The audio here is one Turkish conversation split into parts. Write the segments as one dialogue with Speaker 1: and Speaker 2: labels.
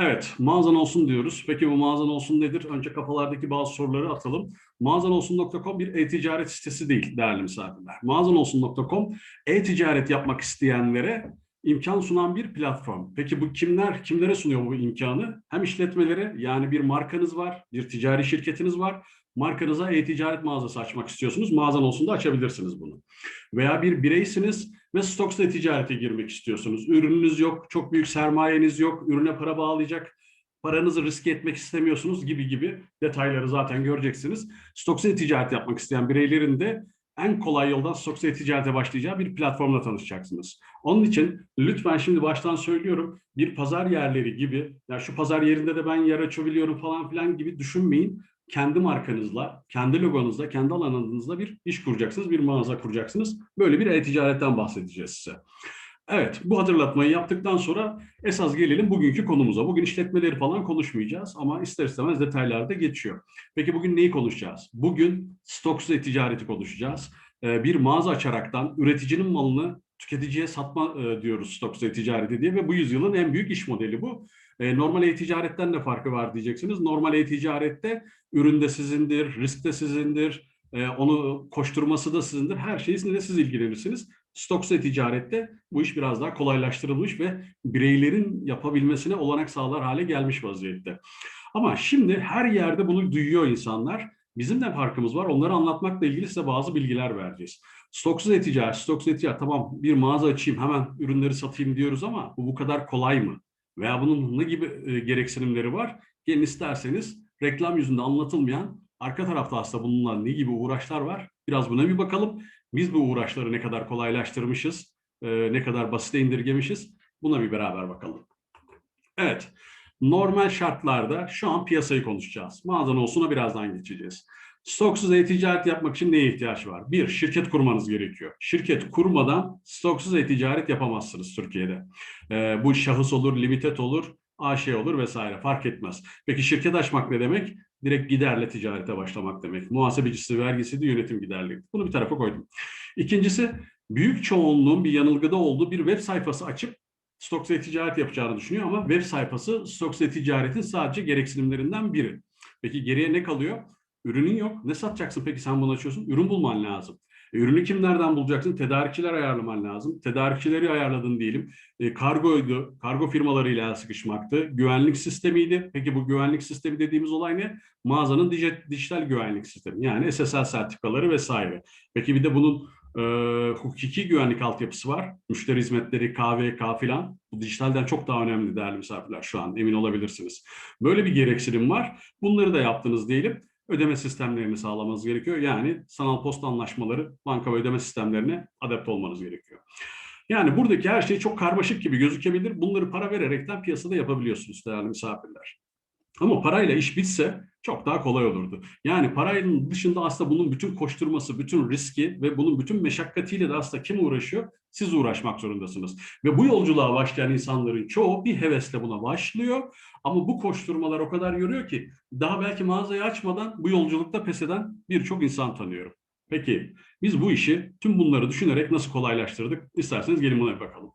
Speaker 1: Evet, mağazan olsun diyoruz. Peki bu mağazan olsun nedir? Önce kafalardaki bazı soruları atalım. Mağazanolsun.com bir e-ticaret sitesi değil değerli misafirler. Mağazanolsun.com e-ticaret yapmak isteyenlere imkan sunan bir platform. Peki bu kimler, kimlere sunuyor bu imkanı? Hem işletmelere yani bir markanız var, bir ticari şirketiniz var. Markanıza e-ticaret mağazası açmak istiyorsunuz. Mağazan olsun da açabilirsiniz bunu. Veya bir bireysiniz ve Stocks'la ticarete girmek istiyorsunuz. Ürününüz yok, çok büyük sermayeniz yok, ürüne para bağlayacak, paranızı riske etmek istemiyorsunuz gibi gibi detayları zaten göreceksiniz. Stocks'la ticaret yapmak isteyen bireylerin de en kolay yoldan Stocks'la ticarete başlayacağı bir platformla tanışacaksınız. Onun için lütfen şimdi baştan söylüyorum bir pazar yerleri gibi ya şu pazar yerinde de ben yer açabiliyorum falan filan gibi düşünmeyin kendi markanızla, kendi logonuzla, kendi alanınızda bir iş kuracaksınız, bir mağaza kuracaksınız. Böyle bir e-ticaretten bahsedeceğiz size. Evet, bu hatırlatmayı yaptıktan sonra esas gelelim bugünkü konumuza. Bugün işletmeleri falan konuşmayacağız ama ister istemez detaylarda geçiyor. Peki bugün neyi konuşacağız? Bugün stoksuz e-ticareti konuşacağız. Ee, bir mağaza açaraktan üreticinin malını tüketiciye satma e, diyoruz stoksuz e-ticareti diye ve bu yüzyılın en büyük iş modeli bu. E, normal e-ticaretten de farkı var diyeceksiniz. Normal e-ticarette ürün de sizindir, risk de sizindir, e, onu koşturması da sizindir. Her şeyle siz ilgilenirsiniz. Stoksa e-ticarette bu iş biraz daha kolaylaştırılmış ve bireylerin yapabilmesine olanak sağlar hale gelmiş vaziyette. Ama şimdi her yerde bunu duyuyor insanlar. Bizim de farkımız var. Onları anlatmakla ilgili size bazı bilgiler vereceğiz. Stoksuz e-ticaret, stoksuz e-ticaret tamam bir mağaza açayım hemen ürünleri satayım diyoruz ama bu bu kadar kolay mı? Veya bunun ne gibi e, gereksinimleri var? Gelin isterseniz reklam yüzünde anlatılmayan arka tarafta aslında bununla ne gibi uğraşlar var? Biraz buna bir bakalım. Biz bu uğraşları ne kadar kolaylaştırmışız, e, ne kadar basite indirgemişiz? Buna bir beraber bakalım. Evet, normal şartlarda şu an piyasayı konuşacağız. Mağazan olsuna birazdan geçeceğiz. Stoksuz e-ticaret yapmak için neye ihtiyaç var? Bir, şirket kurmanız gerekiyor. Şirket kurmadan stoksuz e-ticaret yapamazsınız Türkiye'de. Ee, bu şahıs olur, limited olur, AŞ olur vesaire fark etmez. Peki şirket açmak ne demek? Direkt giderle ticarete başlamak demek. Muhasebecisi, vergisi de yönetim giderliği. Bunu bir tarafa koydum. İkincisi, büyük çoğunluğun bir yanılgıda olduğu bir web sayfası açıp Stoksa ticaret yapacağını düşünüyor ama web sayfası Stoksa ticaretin sadece gereksinimlerinden biri. Peki geriye ne kalıyor? Ürünün yok. Ne satacaksın peki sen bunu açıyorsun? Ürün bulman lazım. E, ürünü kimlerden bulacaksın? Tedarikçiler ayarlaman lazım. Tedarikçileri ayarladın diyelim. E, kargoydu. Kargo firmalarıyla sıkışmaktı. Güvenlik sistemiydi. Peki bu güvenlik sistemi dediğimiz olay ne? Mağazanın dijital güvenlik sistemi. Yani SSL sertifikaları vesaire. Peki bir de bunun e, hukuki güvenlik altyapısı var. Müşteri hizmetleri, KVK filan. Bu dijitalden çok daha önemli değerli misafirler şu an emin olabilirsiniz. Böyle bir gereksinim var. Bunları da yaptınız diyelim ödeme sistemlerini sağlamanız gerekiyor. Yani sanal posta anlaşmaları, banka ve ödeme sistemlerine adapte olmanız gerekiyor. Yani buradaki her şey çok karmaşık gibi gözükebilir. Bunları para vererekten piyasada yapabiliyorsunuz değerli misafirler. Ama parayla iş bitse çok daha kolay olurdu. Yani parayla dışında aslında bunun bütün koşturması, bütün riski ve bunun bütün meşakkatiyle de aslında kim uğraşıyor? Siz uğraşmak zorundasınız. Ve bu yolculuğa başlayan insanların çoğu bir hevesle buna başlıyor. Ama bu koşturmalar o kadar yoruyor ki daha belki mağazayı açmadan bu yolculukta pes eden birçok insan tanıyorum. Peki biz bu işi tüm bunları düşünerek nasıl kolaylaştırdık? İsterseniz gelin buna bakalım.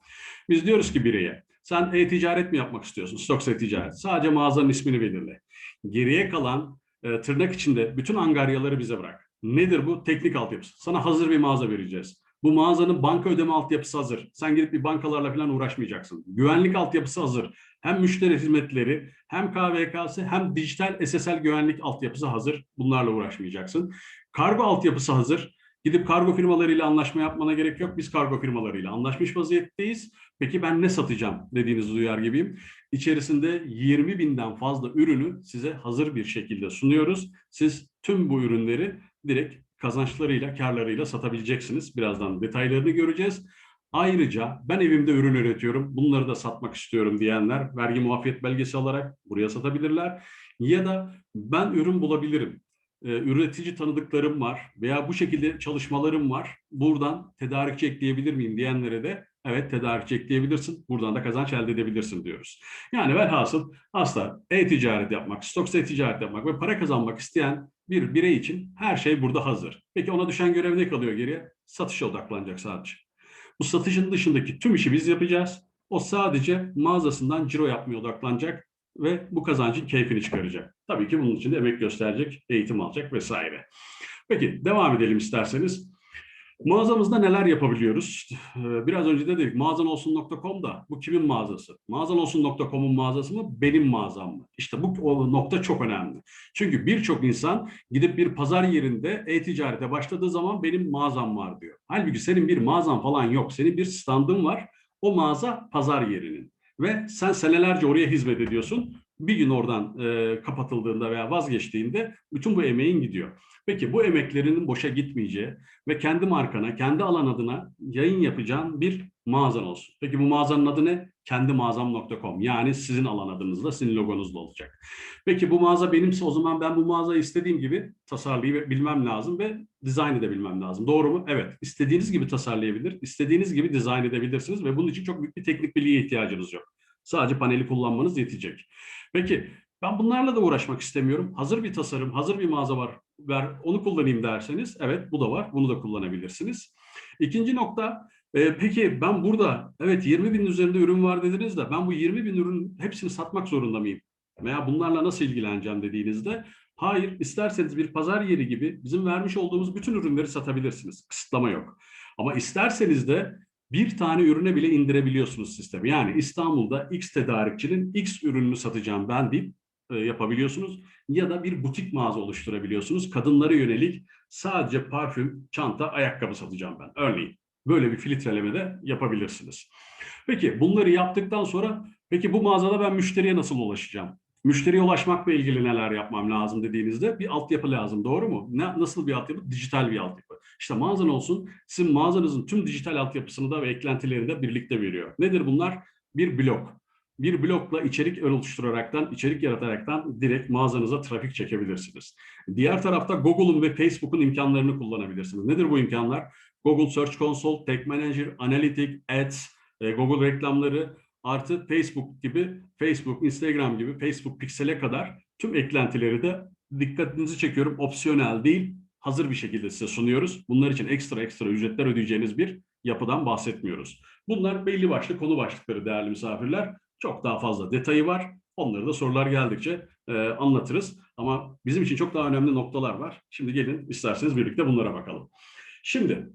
Speaker 1: Biz diyoruz ki bireye sen e-ticaret mi yapmak istiyorsun? Stoksa e-ticaret. Sadece mağazanın ismini belirle. Geriye kalan e, tırnak içinde bütün angaryaları bize bırak. Nedir bu? Teknik altyapısı. Sana hazır bir mağaza vereceğiz. Bu mağazanın banka ödeme altyapısı hazır. Sen gidip bir bankalarla falan uğraşmayacaksın. Güvenlik altyapısı hazır. Hem müşteri hizmetleri, hem KVK'sı, hem dijital SSL güvenlik altyapısı hazır. Bunlarla uğraşmayacaksın. Kargo altyapısı hazır. Gidip kargo firmalarıyla anlaşma yapmana gerek yok. Biz kargo firmalarıyla anlaşmış vaziyetteyiz. Peki ben ne satacağım dediğinizi duyar gibiyim. İçerisinde 20 binden fazla ürünü size hazır bir şekilde sunuyoruz. Siz tüm bu ürünleri direkt kazançlarıyla, karlarıyla satabileceksiniz. Birazdan detaylarını göreceğiz. Ayrıca ben evimde ürün üretiyorum, bunları da satmak istiyorum diyenler vergi muafiyet belgesi alarak buraya satabilirler. Ya da ben ürün bulabilirim, e, üretici tanıdıklarım var veya bu şekilde çalışmalarım var. Buradan tedarikçi ekleyebilir miyim diyenlere de evet tedarikçi ekleyebilirsin. Buradan da kazanç elde edebilirsin diyoruz. Yani velhasıl aslında e-ticaret yapmak, stoksa e-ticaret yapmak ve para kazanmak isteyen bir birey için her şey burada hazır. Peki ona düşen görev ne kalıyor geriye? Satışa odaklanacak sadece. Bu satışın dışındaki tüm işi biz yapacağız. O sadece mağazasından ciro yapmaya odaklanacak. Ve bu kazancın keyfini çıkaracak. Tabii ki bunun için de emek gösterecek, eğitim alacak vesaire. Peki devam edelim isterseniz. Mağazamızda neler yapabiliyoruz? Ee, Biraz önce de dedik mağazanolsun.com da bu kimin mağazası? Mağazanolsun.com'un mağazası mı? Benim mağazam mı? İşte bu nokta çok önemli. Çünkü birçok insan gidip bir pazar yerinde e-ticarete başladığı zaman benim mağazam var diyor. Halbuki senin bir mağazan falan yok. Senin bir standın var. O mağaza pazar yerinin. Ve sen senelerce oraya hizmet ediyorsun. Bir gün oradan e, kapatıldığında veya vazgeçtiğinde bütün bu emeğin gidiyor. Peki bu emeklerinin boşa gitmeyeceği ve kendi markana, kendi alan adına yayın yapacağın bir mağazan olsun. Peki bu mağazanın adı ne? Kendimağazam.com yani sizin alan adınızla, sizin logonuzla olacak. Peki bu mağaza benimse o zaman ben bu mağazayı istediğim gibi tasarlayabilmem lazım ve dizayn edebilmem lazım. Doğru mu? Evet. İstediğiniz gibi tasarlayabilir, istediğiniz gibi dizayn edebilirsiniz ve bunun için çok büyük bir teknik bilgiye ihtiyacınız yok. Sadece paneli kullanmanız yetecek. Peki ben bunlarla da uğraşmak istemiyorum. Hazır bir tasarım, hazır bir mağaza var. Ver, onu kullanayım derseniz evet bu da var. Bunu da kullanabilirsiniz. İkinci nokta e, peki ben burada evet 20 bin üzerinde ürün var dediniz de ben bu 20 bin ürün hepsini satmak zorunda mıyım? Veya bunlarla nasıl ilgileneceğim dediğinizde hayır isterseniz bir pazar yeri gibi bizim vermiş olduğumuz bütün ürünleri satabilirsiniz. Kısıtlama yok. Ama isterseniz de bir tane ürüne bile indirebiliyorsunuz sistemi. Yani İstanbul'da X tedarikçinin X ürününü satacağım ben deyip e, yapabiliyorsunuz. Ya da bir butik mağaza oluşturabiliyorsunuz. Kadınlara yönelik sadece parfüm, çanta, ayakkabı satacağım ben. Örneğin böyle bir filtreleme de yapabilirsiniz. Peki bunları yaptıktan sonra peki bu mağazada ben müşteriye nasıl ulaşacağım? Müşteriye ulaşmakla ilgili neler yapmam lazım dediğinizde bir altyapı lazım doğru mu? Ne, nasıl bir altyapı? Dijital bir altyapı. İşte mağazan olsun sizin mağazanızın tüm dijital altyapısını da ve eklentileri de birlikte veriyor. Nedir bunlar? Bir blog. Bir blokla içerik oluşturaraktan, içerik yarataraktan direkt mağazanıza trafik çekebilirsiniz. Diğer tarafta Google'un ve Facebook'un imkanlarını kullanabilirsiniz. Nedir bu imkanlar? Google Search Console, Tag Manager, Analytics, Ads, e, Google reklamları, artı Facebook gibi, Facebook, Instagram gibi, Facebook Pixel'e kadar tüm eklentileri de dikkatinizi çekiyorum. Opsiyonel değil, hazır bir şekilde size sunuyoruz. Bunlar için ekstra ekstra ücretler ödeyeceğiniz bir yapıdan bahsetmiyoruz. Bunlar belli başlı konu başlıkları değerli misafirler. Çok daha fazla detayı var. Onları da sorular geldikçe e, anlatırız. Ama bizim için çok daha önemli noktalar var. Şimdi gelin isterseniz birlikte bunlara bakalım. Şimdi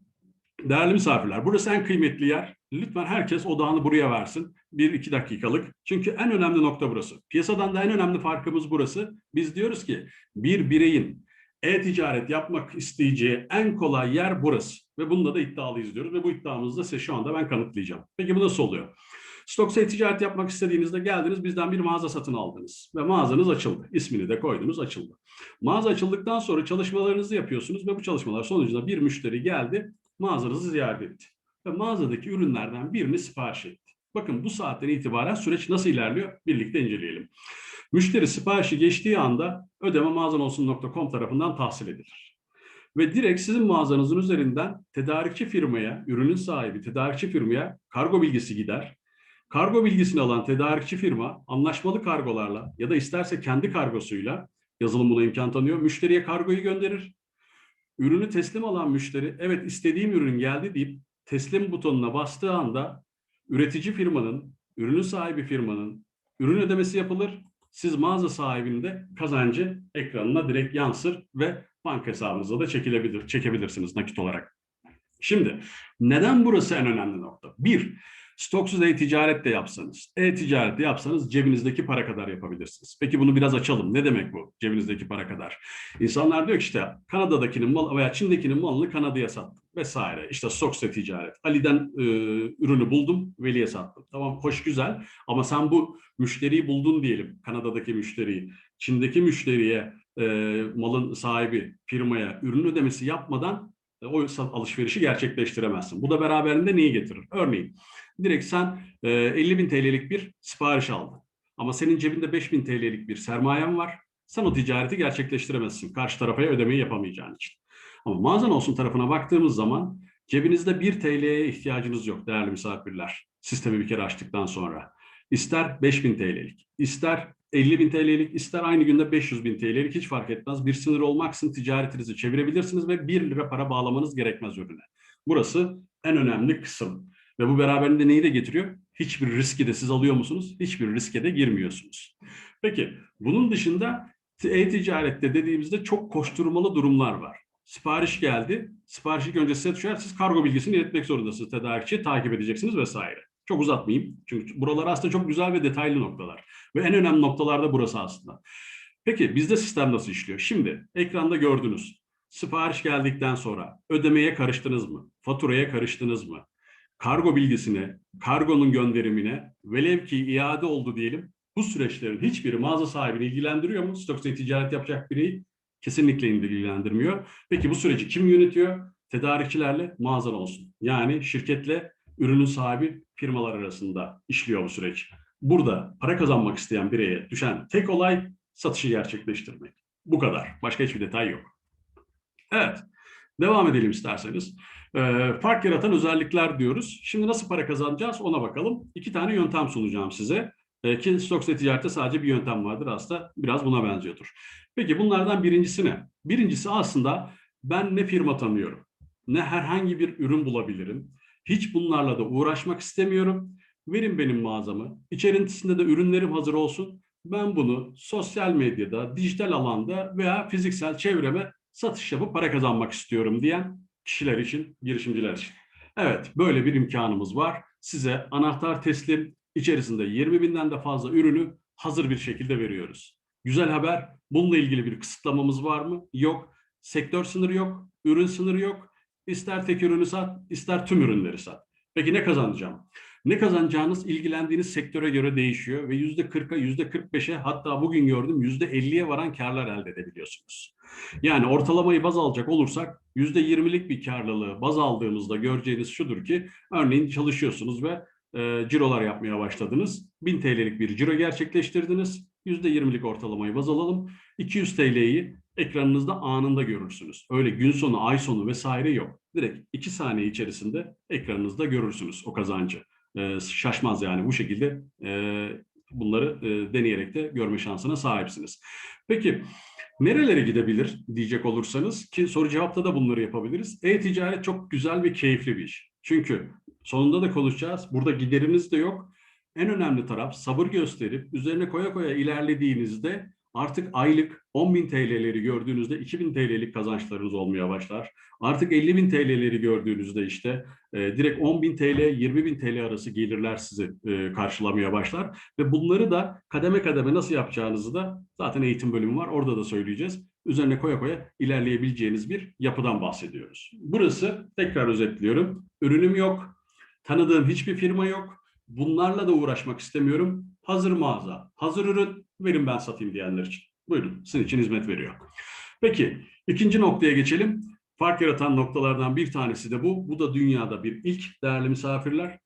Speaker 1: değerli misafirler burası en kıymetli yer. Lütfen herkes odağını buraya versin. Bir iki dakikalık. Çünkü en önemli nokta burası. Piyasadan da en önemli farkımız burası. Biz diyoruz ki bir bireyin e-ticaret yapmak isteyeceği en kolay yer burası. Ve bunda da iddialıyız diyoruz. Ve bu iddiamızı da size şu anda ben kanıtlayacağım. Peki bu nasıl oluyor? Stoksa ticaret yapmak istediğinizde geldiniz bizden bir mağaza satın aldınız ve mağazanız açıldı. İsmini de koydunuz açıldı. Mağaza açıldıktan sonra çalışmalarınızı yapıyorsunuz ve bu çalışmalar sonucunda bir müşteri geldi mağazanızı ziyaret etti. Ve mağazadaki ürünlerden birini sipariş etti. Bakın bu saatten itibaren süreç nasıl ilerliyor birlikte inceleyelim. Müşteri siparişi geçtiği anda ödeme mağazanolsun.com tarafından tahsil edilir. Ve direkt sizin mağazanızın üzerinden tedarikçi firmaya, ürünün sahibi tedarikçi firmaya kargo bilgisi gider. Kargo bilgisini alan tedarikçi firma anlaşmalı kargolarla ya da isterse kendi kargosuyla yazılım buna imkan tanıyor. Müşteriye kargoyu gönderir. Ürünü teslim alan müşteri evet istediğim ürün geldi deyip teslim butonuna bastığı anda üretici firmanın, ürünün sahibi firmanın ürün ödemesi yapılır. Siz mağaza sahibinin de kazancı ekranına direkt yansır ve banka hesabınıza da çekilebilir, çekebilirsiniz nakit olarak. Şimdi neden burası en önemli nokta? Bir, Stoksuz e-ticaret de yapsanız, e-ticaret de yapsanız cebinizdeki para kadar yapabilirsiniz. Peki bunu biraz açalım. Ne demek bu cebinizdeki para kadar? İnsanlar diyor ki işte Kanada'dakinin mal veya Çin'dekinin malını Kanada'ya sattım vesaire. İşte Stoksuz e-ticaret. Ali'den e, ürünü buldum, Veli'ye sattım. Tamam hoş güzel ama sen bu müşteriyi buldun diyelim. Kanada'daki müşteriyi. Çin'deki müşteriye e, malın sahibi firmaya ürün ödemesi yapmadan e, o alışverişi gerçekleştiremezsin. Bu da beraberinde neyi getirir? Örneğin direkt sen 50 e, bin TL'lik bir sipariş aldın. Ama senin cebinde 5 bin TL'lik bir sermayen var. Sen o ticareti gerçekleştiremezsin. Karşı tarafa ödemeyi yapamayacağın için. Ama mağazan olsun tarafına baktığımız zaman cebinizde 1 TL'ye ihtiyacınız yok değerli misafirler. Sistemi bir kere açtıktan sonra. İster 5 bin TL'lik, ister 50 bin TL'lik, ister aynı günde 500 bin TL'lik hiç fark etmez. Bir sınır olmaksın ticaretinizi çevirebilirsiniz ve 1 lira para bağlamanız gerekmez ürüne. Burası en önemli kısım. Ve bu beraberinde neyi de getiriyor? Hiçbir riski de siz alıyor musunuz? Hiçbir riske de girmiyorsunuz. Peki bunun dışında e-ticarette dediğimizde çok koşturmalı durumlar var. Sipariş geldi. Sipariş ilk önce size düşer. Siz kargo bilgisini iletmek zorundasınız. Tedarikçiyi takip edeceksiniz vesaire. Çok uzatmayayım. Çünkü buralar aslında çok güzel ve detaylı noktalar. Ve en önemli noktalar da burası aslında. Peki bizde sistem nasıl işliyor? Şimdi ekranda gördünüz. Sipariş geldikten sonra ödemeye karıştınız mı? Faturaya karıştınız mı? Kargo bilgisine, kargonun gönderimine velev ki iade oldu diyelim. Bu süreçlerin hiçbiri mağaza sahibini ilgilendiriyor mu? Stoksa ticaret yapacak bireyi kesinlikle ilgilendirmiyor. Peki bu süreci kim yönetiyor? Tedarikçilerle mağazan olsun. Yani şirketle ürünün sahibi firmalar arasında işliyor bu süreç. Burada para kazanmak isteyen bireye düşen tek olay satışı gerçekleştirmek. Bu kadar. Başka hiçbir detay yok. Evet. Devam edelim isterseniz. Ee, fark yaratan özellikler diyoruz. Şimdi nasıl para kazanacağız ona bakalım. İki tane yöntem sunacağım size. Ee, ki Stoksa ticarette sadece bir yöntem vardır aslında. Biraz buna benziyordur. Peki bunlardan birincisi ne? Birincisi aslında ben ne firma tanıyorum, ne herhangi bir ürün bulabilirim. Hiç bunlarla da uğraşmak istemiyorum. Verin benim mağazamı. İçerisinde de ürünlerim hazır olsun. Ben bunu sosyal medyada, dijital alanda veya fiziksel çevreme satış yapıp para kazanmak istiyorum diyen kişiler için, girişimciler için. Evet, böyle bir imkanımız var. Size anahtar teslim, içerisinde 20 binden de fazla ürünü hazır bir şekilde veriyoruz. Güzel haber, bununla ilgili bir kısıtlamamız var mı? Yok. Sektör sınırı yok, ürün sınırı yok. İster tek ürünü sat, ister tüm ürünleri sat. Peki ne kazanacağım? Ne kazanacağınız ilgilendiğiniz sektöre göre değişiyor ve yüzde 40'a, yüzde 45'e hatta bugün gördüm yüzde 50'ye varan karlar elde edebiliyorsunuz. Yani ortalamayı baz alacak olursak 20'lik bir karlılığı baz aldığımızda göreceğiniz şudur ki örneğin çalışıyorsunuz ve e, cirolar yapmaya başladınız. 1000 TL'lik bir ciro gerçekleştirdiniz. %20'lik ortalamayı baz alalım. 200 TL'yi ekranınızda anında görürsünüz. Öyle gün sonu, ay sonu vesaire yok. Direkt 2 saniye içerisinde ekranınızda görürsünüz o kazancı. Ee, şaşmaz yani bu şekilde e, bunları e, deneyerek de görme şansına sahipsiniz. Peki nerelere gidebilir diyecek olursanız ki soru cevapta da bunları yapabiliriz. E-ticaret çok güzel ve keyifli bir iş. Çünkü sonunda da konuşacağız. Burada gideriniz de yok. En önemli taraf sabır gösterip üzerine koya koya ilerlediğinizde artık aylık 10.000 TL'leri gördüğünüzde 2.000 TL'lik kazançlarınız olmaya başlar. Artık 50.000 TL'leri gördüğünüzde işte e, direkt 10.000 TL, 20.000 TL arası gelirler sizi e, karşılamaya başlar. Ve bunları da kademe kademe nasıl yapacağınızı da zaten eğitim bölümü var. Orada da söyleyeceğiz. Üzerine koya koya ilerleyebileceğiniz bir yapıdan bahsediyoruz. Burası tekrar özetliyorum. Ürünüm yok. Tanıdığım hiçbir firma yok. Bunlarla da uğraşmak istemiyorum. Hazır mağaza, hazır ürün verin ben satayım diyenler için. Buyurun sizin için hizmet veriyor. Peki ikinci noktaya geçelim. Fark yaratan noktalardan bir tanesi de bu. Bu da dünyada bir ilk değerli misafirler.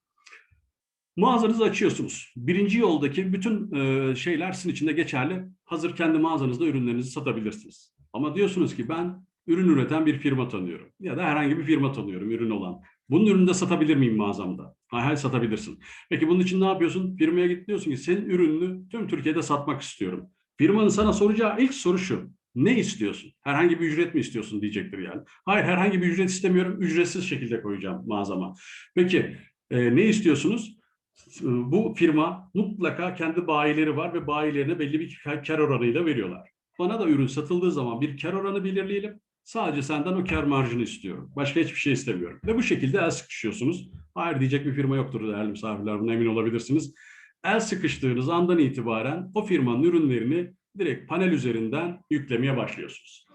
Speaker 1: Mağazanızı açıyorsunuz. Birinci yoldaki bütün e, şeyler sizin için de geçerli. Hazır kendi mağazanızda ürünlerinizi satabilirsiniz. Ama diyorsunuz ki ben ürün üreten bir firma tanıyorum. Ya da herhangi bir firma tanıyorum ürün olan. Bunun ürünü de satabilir miyim mağazamda? Hayır satabilirsin. Peki bunun için ne yapıyorsun? Firmaya git diyorsun ki senin ürününü tüm Türkiye'de satmak istiyorum. Firmanın sana soracağı ilk soru şu. Ne istiyorsun? Herhangi bir ücret mi istiyorsun diyecektir yani. Hayır herhangi bir ücret istemiyorum. Ücretsiz şekilde koyacağım mağazama. Peki e, ne istiyorsunuz? Bu firma mutlaka kendi bayileri var ve bayilerine belli bir kar oranıyla veriyorlar. Bana da ürün satıldığı zaman bir kar oranı belirleyelim. Sadece senden o kar marjını istiyorum. Başka hiçbir şey istemiyorum. Ve bu şekilde el sıkışıyorsunuz. Hayır diyecek bir firma yoktur değerli misafirler. Buna emin olabilirsiniz. El sıkıştığınız andan itibaren o firmanın ürünlerini direkt panel üzerinden yüklemeye başlıyorsunuz.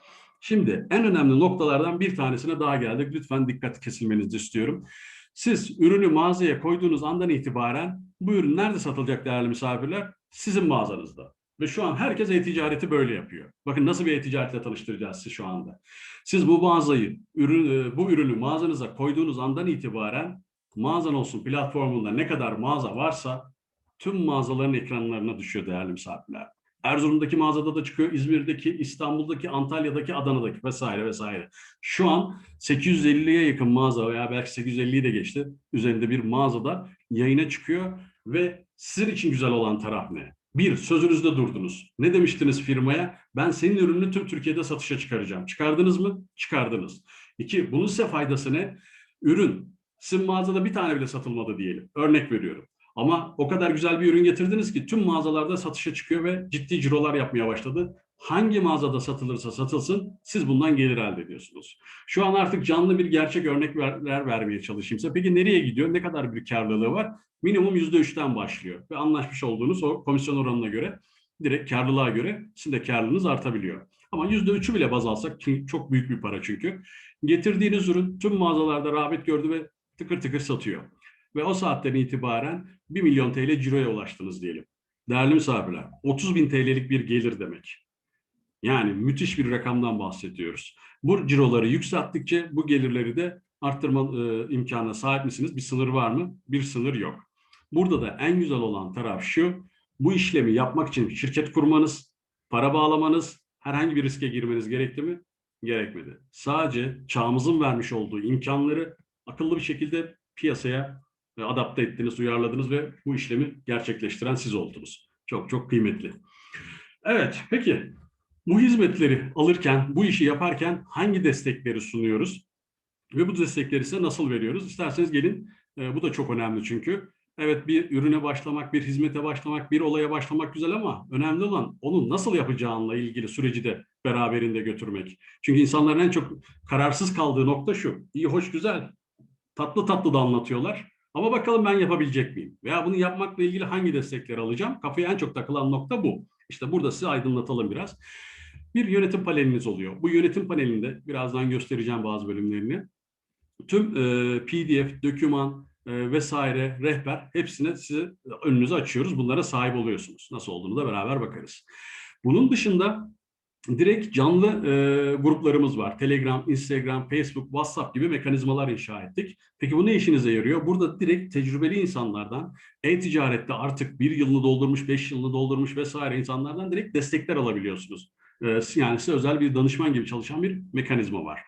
Speaker 1: Şimdi en önemli noktalardan bir tanesine daha geldik. Lütfen dikkat kesilmenizi istiyorum. Siz ürünü mağazaya koyduğunuz andan itibaren bu ürün nerede satılacak değerli misafirler? Sizin mağazanızda. Ve şu an herkes e-ticareti böyle yapıyor. Bakın nasıl bir e-ticaretle tanıştıracağız sizi şu anda. Siz bu mağazayı, ürün, bu ürünü mağazanıza koyduğunuz andan itibaren mağazan olsun platformunda ne kadar mağaza varsa tüm mağazaların ekranlarına düşüyor değerli misafirler. Erzurum'daki mağazada da çıkıyor, İzmir'deki, İstanbul'daki, Antalya'daki, Adana'daki vesaire vesaire. Şu an 850'ye yakın mağaza veya belki 850'yi de geçti. Üzerinde bir mağazada yayına çıkıyor ve sizin için güzel olan taraf ne? Bir, sözünüzde durdunuz. Ne demiştiniz firmaya? Ben senin ürününü tüm Türkiye'de satışa çıkaracağım. Çıkardınız mı? Çıkardınız. İki, bunun size faydası ne? Ürün, sizin mağazada bir tane bile satılmadı diyelim. Örnek veriyorum. Ama o kadar güzel bir ürün getirdiniz ki tüm mağazalarda satışa çıkıyor ve ciddi cirolar yapmaya başladı. Hangi mağazada satılırsa satılsın siz bundan gelir elde ediyorsunuz. Şu an artık canlı bir gerçek örnekler vermeye çalışayım size. Peki nereye gidiyor? Ne kadar bir karlılığı var? Minimum yüzde üçten başlıyor. Ve anlaşmış olduğunuz o komisyon oranına göre direkt karlılığa göre sizin de karlılığınız artabiliyor. Ama yüzde üçü bile baz alsak çok büyük bir para çünkü. Getirdiğiniz ürün tüm mağazalarda rağbet gördü ve tıkır tıkır satıyor. Ve o saatten itibaren 1 milyon TL ciroya ulaştınız diyelim. Değerli misafirler, 30 bin TL'lik bir gelir demek. Yani müthiş bir rakamdan bahsediyoruz. Bu ciroları yükselttikçe bu gelirleri de arttırma e, imkanına sahip misiniz? Bir sınır var mı? Bir sınır yok. Burada da en güzel olan taraf şu, bu işlemi yapmak için şirket kurmanız, para bağlamanız, herhangi bir riske girmeniz gerekti mi? Gerekmedi. Sadece çağımızın vermiş olduğu imkanları akıllı bir şekilde piyasaya adapte ettiniz, uyarladınız ve bu işlemi gerçekleştiren siz oldunuz. Çok çok kıymetli. Evet, peki bu hizmetleri alırken, bu işi yaparken hangi destekleri sunuyoruz? Ve bu destekleri ise nasıl veriyoruz? İsterseniz gelin, e, bu da çok önemli çünkü. Evet bir ürüne başlamak, bir hizmete başlamak, bir olaya başlamak güzel ama önemli olan onu nasıl yapacağınla ilgili süreci de beraberinde götürmek. Çünkü insanların en çok kararsız kaldığı nokta şu. İyi, hoş, güzel, tatlı tatlı da anlatıyorlar. Ama bakalım ben yapabilecek miyim? Veya bunu yapmakla ilgili hangi destekleri alacağım? Kafaya en çok takılan nokta bu. İşte burada size aydınlatalım biraz. Bir yönetim paneliniz oluyor. Bu yönetim panelinde birazdan göstereceğim bazı bölümlerini. Tüm e, PDF, doküman, e, vesaire, rehber hepsini size önünüze açıyoruz. Bunlara sahip oluyorsunuz. Nasıl olduğunu da beraber bakarız. Bunun dışında direkt canlı e, gruplarımız var. Telegram, Instagram, Facebook, WhatsApp gibi mekanizmalar inşa ettik. Peki bu ne işinize yarıyor? Burada direkt tecrübeli insanlardan, e-ticarette artık bir yılını doldurmuş, beş yılını doldurmuş vesaire insanlardan direkt destekler alabiliyorsunuz. E, yani size özel bir danışman gibi çalışan bir mekanizma var.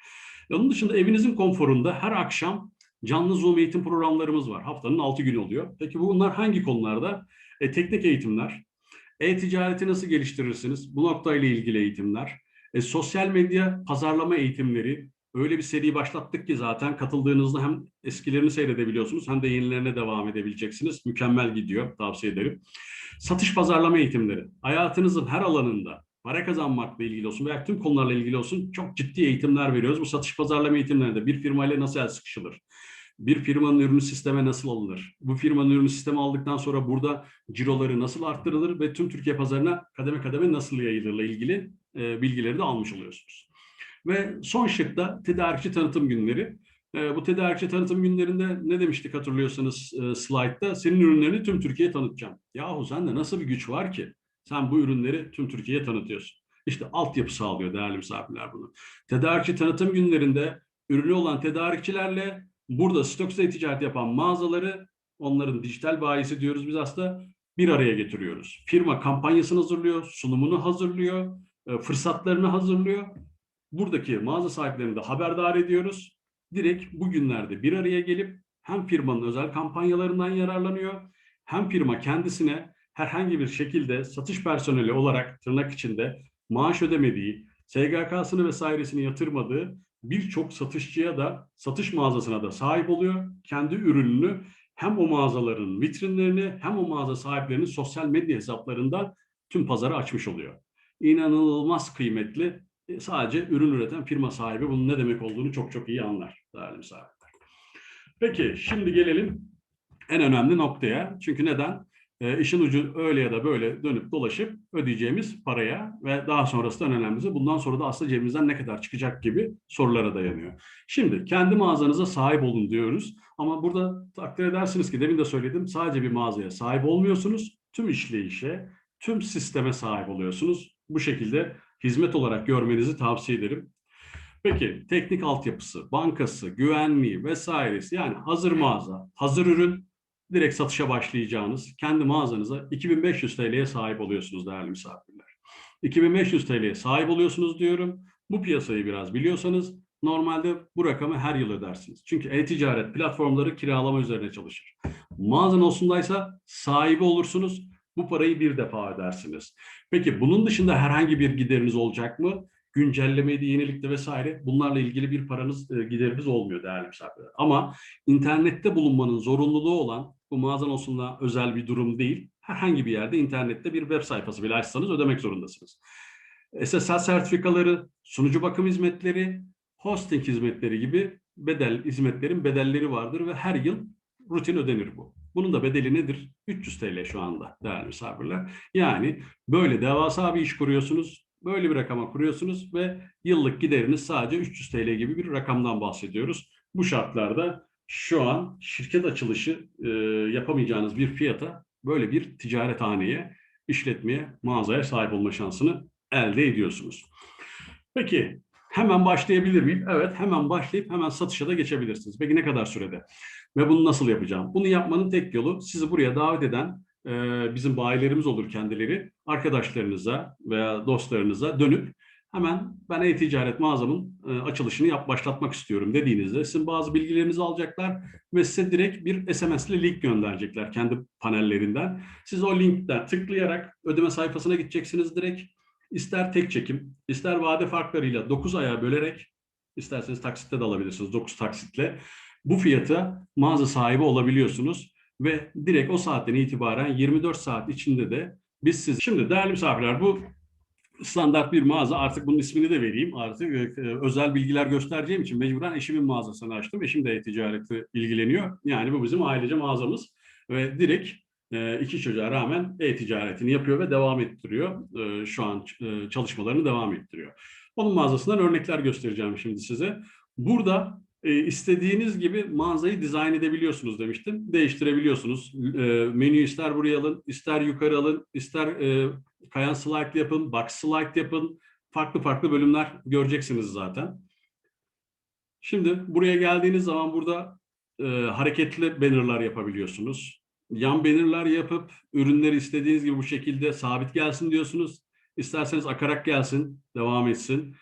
Speaker 1: Onun dışında evinizin konforunda her akşam canlı Zoom eğitim programlarımız var. Haftanın 6 günü oluyor. Peki bunlar hangi konularda? E, teknik eğitimler, e-ticareti nasıl geliştirirsiniz? Bu noktayla ilgili eğitimler, e, sosyal medya pazarlama eğitimleri, öyle bir seri başlattık ki zaten katıldığınızda hem eskilerini seyredebiliyorsunuz hem de yenilerine devam edebileceksiniz. Mükemmel gidiyor, tavsiye ederim. Satış pazarlama eğitimleri, hayatınızın her alanında para kazanmakla ilgili olsun veya tüm konularla ilgili olsun çok ciddi eğitimler veriyoruz. Bu satış pazarlama eğitimlerinde bir firmayla nasıl el sıkışılır? Bir firmanın ürünü sisteme nasıl alınır? Bu firmanın ürünü sisteme aldıktan sonra burada ciroları nasıl arttırılır ve tüm Türkiye pazarına kademe kademe nasıl yayılırla ilgili e, bilgileri de almış oluyorsunuz. Ve son şıkta tedarikçi tanıtım günleri. E, bu tedarikçi tanıtım günlerinde ne demiştik hatırlıyorsanız e, slaytta? Senin ürünlerini tüm Türkiye'ye tanıtacağım. Yahu sende nasıl bir güç var ki? Sen bu ürünleri tüm Türkiye'ye tanıtıyorsun. İşte altyapı sağlıyor değerli misafirler bunu. Tedarikçi tanıtım günlerinde ürünü olan tedarikçilerle burada stoksa ticaret yapan mağazaları onların dijital bayisi diyoruz biz aslında bir araya getiriyoruz. Firma kampanyasını hazırlıyor, sunumunu hazırlıyor, e, fırsatlarını hazırlıyor. Buradaki mağaza sahiplerini de haberdar ediyoruz. Direkt bugünlerde bir araya gelip hem firmanın özel kampanyalarından yararlanıyor, hem firma kendisine herhangi bir şekilde satış personeli olarak tırnak içinde maaş ödemediği, SGK'sını vesairesini yatırmadığı birçok satışçıya da satış mağazasına da sahip oluyor. Kendi ürününü hem o mağazaların vitrinlerini hem o mağaza sahiplerinin sosyal medya hesaplarından tüm pazara açmış oluyor. İnanılmaz kıymetli. E, sadece ürün üreten firma sahibi bunun ne demek olduğunu çok çok iyi anlar değerli misafirler. Peki şimdi gelelim en önemli noktaya. Çünkü neden? E, işin ucu öyle ya da böyle dönüp dolaşıp ödeyeceğimiz paraya ve daha sonrası da önemlisi bundan sonra da aslında cebimizden ne kadar çıkacak gibi sorulara dayanıyor. Şimdi kendi mağazanıza sahip olun diyoruz ama burada takdir edersiniz ki demin de söyledim sadece bir mağazaya sahip olmuyorsunuz. Tüm işleyişe, tüm sisteme sahip oluyorsunuz. Bu şekilde hizmet olarak görmenizi tavsiye ederim. Peki teknik altyapısı, bankası, güvenliği vesairesi yani hazır mağaza, hazır ürün direkt satışa başlayacağınız kendi mağazanıza 2500 TL'ye sahip oluyorsunuz değerli misafirler. 2500 TL'ye sahip oluyorsunuz diyorum. Bu piyasayı biraz biliyorsanız normalde bu rakamı her yıl ödersiniz. Çünkü e-ticaret platformları kiralama üzerine çalışır. Mağazan olsundaysa sahibi olursunuz. Bu parayı bir defa ödersiniz. Peki bunun dışında herhangi bir gideriniz olacak mı? güncellemeydi, yenilikte vesaire bunlarla ilgili bir paranız, e, gideriniz olmuyor değerli misafirler. Ama internette bulunmanın zorunluluğu olan Bu mağazan olsunla özel bir durum değil. Herhangi bir yerde internette bir web sayfası bile açsanız ödemek zorundasınız. SSL sertifikaları, sunucu bakım hizmetleri, hosting hizmetleri gibi bedel hizmetlerin bedelleri vardır ve her yıl rutin ödenir bu. Bunun da bedeli nedir? 300 TL şu anda değerli misafirler. Yani böyle devasa bir iş kuruyorsunuz, böyle bir rakama kuruyorsunuz ve yıllık gideriniz sadece 300 TL gibi bir rakamdan bahsediyoruz. Bu şartlarda şu an şirket açılışı e, yapamayacağınız bir fiyata böyle bir ticarethaneye, işletmeye, mağazaya sahip olma şansını elde ediyorsunuz. Peki hemen başlayabilir miyim? Evet hemen başlayıp hemen satışa da geçebilirsiniz. Peki ne kadar sürede? Ve bunu nasıl yapacağım? Bunu yapmanın tek yolu sizi buraya davet eden e, bizim bayilerimiz olur kendileri. Arkadaşlarınıza veya dostlarınıza dönüp hemen ben e-ticaret mağazamın e, açılışını yap başlatmak istiyorum dediğinizde sizin bazı bilgilerinizi alacaklar ve size direkt bir SMS ile link gönderecekler kendi panellerinden. Siz o linkten tıklayarak ödeme sayfasına gideceksiniz direkt. İster tek çekim, ister vade farklarıyla 9 aya bölerek, isterseniz taksitte de alabilirsiniz 9 taksitle. Bu fiyata mağaza sahibi olabiliyorsunuz ve direkt o saatten itibaren 24 saat içinde de biz siz... Şimdi değerli misafirler bu standart bir mağaza artık bunun ismini de vereyim artık e, özel bilgiler göstereceğim için mecburen eşimin mağazasını açtım. Eşim de e-ticareti ilgileniyor. Yani bu bizim ailece mağazamız ve direkt e, iki çocuğa rağmen e-ticaretini yapıyor ve devam ettiriyor. E, şu an e, çalışmalarını devam ettiriyor. Onun mağazasından örnekler göstereceğim şimdi size. Burada e, istediğiniz gibi mağazayı dizayn edebiliyorsunuz demiştim. Değiştirebiliyorsunuz. E, menüyü ister buraya alın, ister yukarı alın, ister e, kayan slide yapın, box slide yapın. Farklı farklı bölümler göreceksiniz zaten. Şimdi buraya geldiğiniz zaman burada e, hareketli bannerlar yapabiliyorsunuz. Yan bannerlar yapıp ürünleri istediğiniz gibi bu şekilde sabit gelsin diyorsunuz. İsterseniz akarak gelsin, devam etsin.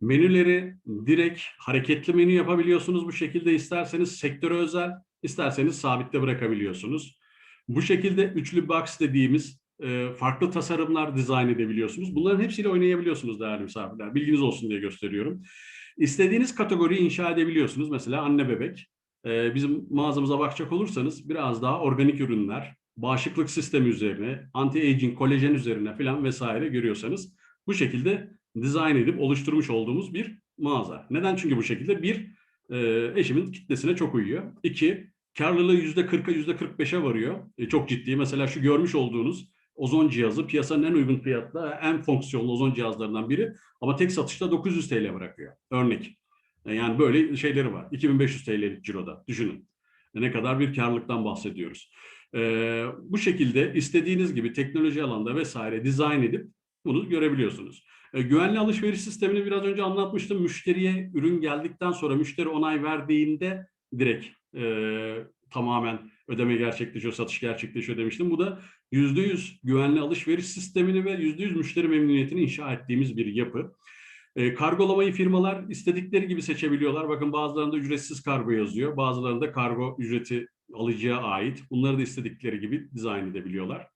Speaker 1: Menüleri direkt hareketli menü yapabiliyorsunuz bu şekilde. İsterseniz sektöre özel, isterseniz sabitte bırakabiliyorsunuz. Bu şekilde üçlü box dediğimiz farklı tasarımlar dizayn edebiliyorsunuz. Bunların hepsiyle oynayabiliyorsunuz değerli misafirler. Bilginiz olsun diye gösteriyorum. İstediğiniz kategoriyi inşa edebiliyorsunuz. Mesela anne bebek. Bizim mağazamıza bakacak olursanız biraz daha organik ürünler, bağışıklık sistemi üzerine, anti-aging, kolajen üzerine falan vesaire görüyorsanız bu şekilde dizayn edip oluşturmuş olduğumuz bir mağaza. Neden? Çünkü bu şekilde bir, eşimin kitlesine çok uyuyor. İki, karlılığı yüzde kırka, yüzde kırk beşe varıyor. E, çok ciddi. Mesela şu görmüş olduğunuz ozon cihazı piyasanın en uygun fiyatla en fonksiyonlu ozon cihazlarından biri. Ama tek satışta 900 TL bırakıyor. Örnek. E, yani böyle şeyleri var. 2500 TL'lik ciroda. Düşünün. E, ne kadar bir karlılıktan bahsediyoruz. Ee, bu şekilde istediğiniz gibi teknoloji alanda vesaire dizayn edip bunu görebiliyorsunuz. E, güvenli alışveriş sistemini biraz önce anlatmıştım. Müşteriye ürün geldikten sonra müşteri onay verdiğinde direkt e, tamamen ödeme gerçekleşiyor, satış gerçekleşiyor demiştim. Bu da yüzde yüz güvenli alışveriş sistemini ve yüzde yüz müşteri memnuniyetini inşa ettiğimiz bir yapı. E, kargolamayı firmalar istedikleri gibi seçebiliyorlar. Bakın bazılarında ücretsiz kargo yazıyor. Bazılarında kargo ücreti alıcıya ait. Bunları da istedikleri gibi dizayn edebiliyorlar.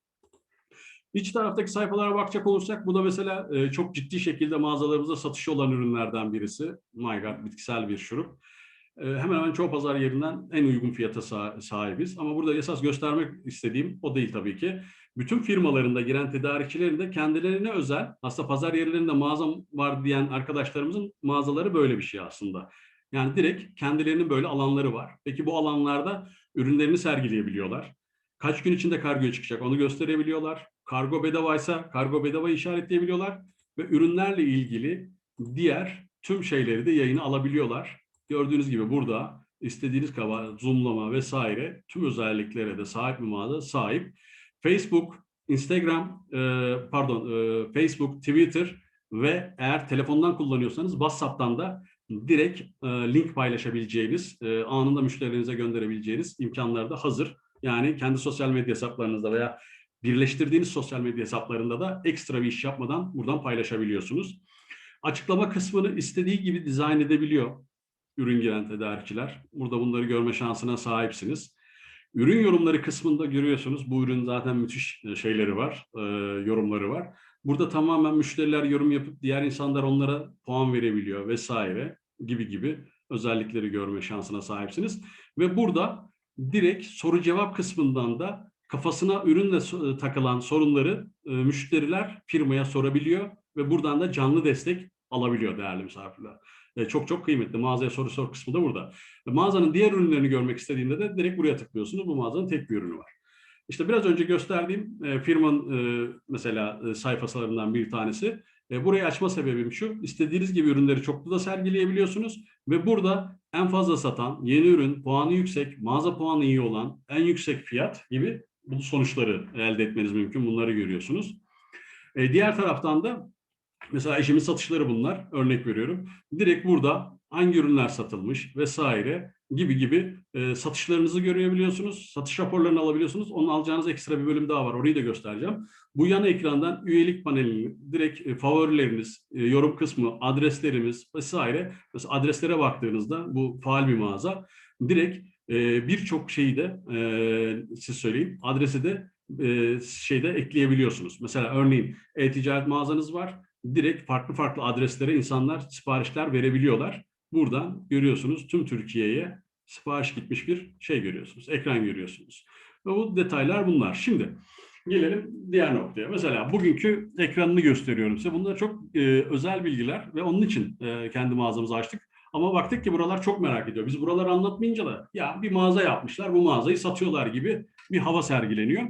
Speaker 1: İç taraftaki sayfalara bakacak olursak bu da mesela e, çok ciddi şekilde mağazalarımızda satışı olan ürünlerden birisi. MyGuard bitkisel bir şurup. E, hemen hemen çoğu pazar yerinden en uygun fiyata sah- sahibiz. Ama burada esas göstermek istediğim o değil tabii ki. Bütün firmalarında giren tedarikçilerin de kendilerine özel, aslında pazar yerlerinde mağazam var diyen arkadaşlarımızın mağazaları böyle bir şey aslında. Yani direkt kendilerinin böyle alanları var. Peki bu alanlarda ürünlerini sergileyebiliyorlar. Kaç gün içinde kargoya çıkacak onu gösterebiliyorlar. Kargo bedavaysa kargo bedava işaretleyebiliyorlar ve ürünlerle ilgili diğer tüm şeyleri de yayına alabiliyorlar. Gördüğünüz gibi burada istediğiniz kadar zoomlama vesaire tüm özelliklere de sahip bir mağaza sahip. Facebook, Instagram, e, pardon e, Facebook, Twitter ve eğer telefondan kullanıyorsanız WhatsApp'tan da direkt e, link paylaşabileceğiniz, e, anında müşterilerinize gönderebileceğiniz imkanlar da hazır. Yani kendi sosyal medya hesaplarınızda veya birleştirdiğiniz sosyal medya hesaplarında da ekstra bir iş yapmadan buradan paylaşabiliyorsunuz. Açıklama kısmını istediği gibi dizayn edebiliyor ürün giren tedarikçiler. Burada bunları görme şansına sahipsiniz. Ürün yorumları kısmında görüyorsunuz. Bu ürün zaten müthiş şeyleri var, e, yorumları var. Burada tamamen müşteriler yorum yapıp diğer insanlar onlara puan verebiliyor vesaire gibi gibi özellikleri görme şansına sahipsiniz. Ve burada direkt soru cevap kısmından da kafasına ürünle so- takılan sorunları e, müşteriler firmaya sorabiliyor ve buradan da canlı destek alabiliyor değerli misafirler. E, çok çok kıymetli. Mağazaya soru sor kısmı da burada. E, mağazanın diğer ürünlerini görmek istediğinde de direkt buraya tıklıyorsunuz. Bu mağazanın tek bir ürünü var. İşte biraz önce gösterdiğim e, firmanın mesela sayfalarından bir tanesi. Burayı açma sebebim şu. İstediğiniz gibi ürünleri çoklu da sergileyebiliyorsunuz ve burada en fazla satan, yeni ürün, puanı yüksek, mağaza puanı iyi olan, en yüksek fiyat gibi bu sonuçları elde etmeniz mümkün. Bunları görüyorsunuz. Diğer taraftan da mesela eşimin satışları bunlar. Örnek veriyorum. Direkt burada hangi ürünler satılmış vesaire gibi gibi e, satışlarınızı görebiliyorsunuz. Satış raporlarını alabiliyorsunuz. Onun alacağınız ekstra bir bölüm daha var. Orayı da göstereceğim. Bu yan ekrandan üyelik panelini, direkt e, favorileriniz, e, yorum kısmı, adreslerimiz vesaire. Mesela adreslere baktığınızda bu faal bir mağaza. Direkt e, birçok şeyi de e, siz söyleyin adresi de e, şeyde ekleyebiliyorsunuz. Mesela örneğin e-ticaret mağazanız var. Direkt farklı farklı adreslere insanlar siparişler verebiliyorlar. Buradan görüyorsunuz tüm Türkiye'ye sipariş gitmiş bir şey görüyorsunuz. Ekran görüyorsunuz. Ve bu detaylar bunlar. Şimdi gelelim diğer noktaya. Mesela bugünkü ekranını gösteriyorum size. Bunlar çok e, özel bilgiler ve onun için e, kendi mağazamızı açtık. Ama baktık ki buralar çok merak ediyor. Biz buraları anlatmayınca da ya bir mağaza yapmışlar, bu mağazayı satıyorlar gibi bir hava sergileniyor.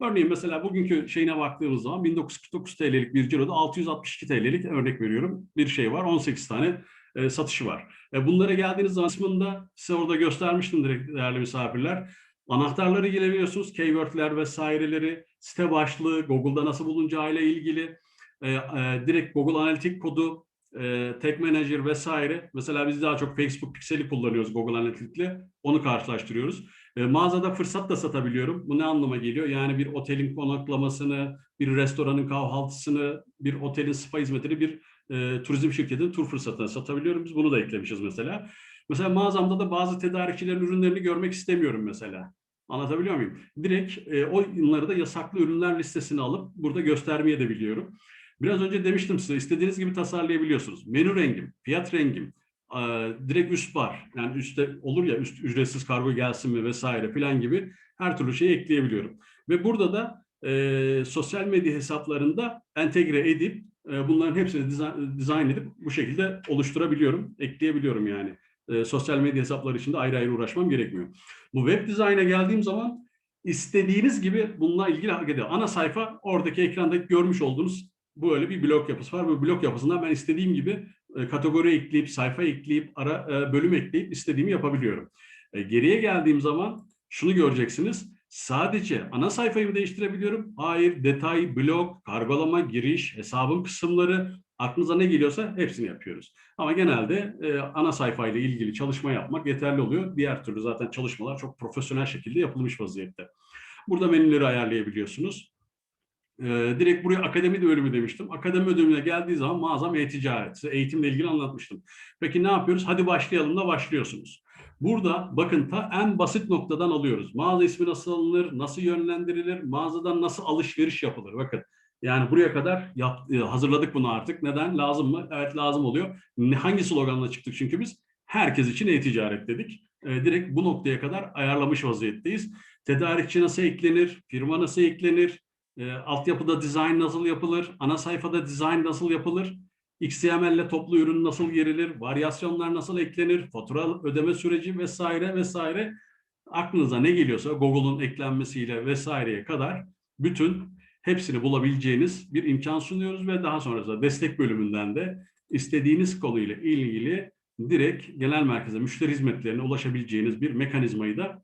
Speaker 1: Örneğin mesela bugünkü şeyine baktığımız zaman 1949 TL'lik bir ciroda 662 TL'lik örnek veriyorum bir şey var. 18 tane e, satışı var. E, bunlara geldiğiniz zaman kısmında size orada göstermiştim direkt değerli misafirler. Anahtarları girebiliyorsunuz, keywordler vesaireleri, site başlığı, Google'da nasıl bulunacağıyla ilgili, e, e, direkt Google Analitik kodu, e, Tag Manager vesaire. Mesela biz daha çok Facebook Pixel'i kullanıyoruz Google Analytics'le. Onu karşılaştırıyoruz. E, mağazada fırsat da satabiliyorum. Bu ne anlama geliyor? Yani bir otelin konaklamasını, bir restoranın kahvaltısını, bir otelin spa hizmetini, bir e, turizm şirketinin tur fırsatını satabiliyorum. Biz bunu da eklemişiz mesela. Mesela mağazamda da bazı tedarikçilerin ürünlerini görmek istemiyorum mesela. Anlatabiliyor muyum? Direkt e, o ürünleri de yasaklı ürünler listesine alıp burada göstermeye de biliyorum. Biraz önce demiştim size istediğiniz gibi tasarlayabiliyorsunuz. Menü rengim, fiyat rengim, direkt üst bar. Yani üstte olur ya üst ücretsiz kargo gelsin mi vesaire filan gibi her türlü şeyi ekleyebiliyorum. Ve burada da e, sosyal medya hesaplarında entegre edip e, bunların hepsini dizayn, dizayn edip bu şekilde oluşturabiliyorum, ekleyebiliyorum yani. E, sosyal medya hesapları için de ayrı ayrı uğraşmam gerekmiyor. Bu web dizayna geldiğim zaman istediğiniz gibi bununla ilgili hareket ediyor. Ana sayfa oradaki ekranda görmüş olduğunuz böyle bir blok yapısı var. Bu blok yapısından ben istediğim gibi kategori ekleyip, sayfa ekleyip, ara e, bölüm ekleyip istediğimi yapabiliyorum. E, geriye geldiğim zaman şunu göreceksiniz. Sadece ana sayfayı mı değiştirebiliyorum? Hayır, detay, blok, kargolama, giriş, hesabın kısımları, aklınıza ne geliyorsa hepsini yapıyoruz. Ama genelde e, ana sayfayla ilgili çalışma yapmak yeterli oluyor. Diğer türlü zaten çalışmalar çok profesyonel şekilde yapılmış vaziyette. Burada menüleri ayarlayabiliyorsunuz. E, direkt buraya akademi bölümü demiştim. Akademi bölümüne geldiği zaman mağazam e-ticaret. Size eğitimle ilgili anlatmıştım. Peki ne yapıyoruz? Hadi başlayalım da başlıyorsunuz. Burada bakın ta en basit noktadan alıyoruz. Mağaza ismi nasıl alınır, nasıl yönlendirilir, mağazadan nasıl alışveriş yapılır. Bakın yani buraya kadar yap, e, hazırladık bunu artık. Neden? Lazım mı? Evet lazım oluyor. Hangi sloganla çıktık çünkü biz? Herkes için e-ticaret dedik. E, direkt bu noktaya kadar ayarlamış vaziyetteyiz. Tedarikçi nasıl eklenir? Firma nasıl eklenir? E, altyapıda dizayn nasıl yapılır? Ana sayfada dizayn nasıl yapılır? XML ile toplu ürün nasıl girilir? Varyasyonlar nasıl eklenir? Fatura ödeme süreci vesaire vesaire. Aklınıza ne geliyorsa Google'un eklenmesiyle vesaireye kadar bütün hepsini bulabileceğiniz bir imkan sunuyoruz ve daha sonrasında destek bölümünden de istediğiniz konuyla ilgili direkt genel merkeze müşteri hizmetlerine ulaşabileceğiniz bir mekanizmayı da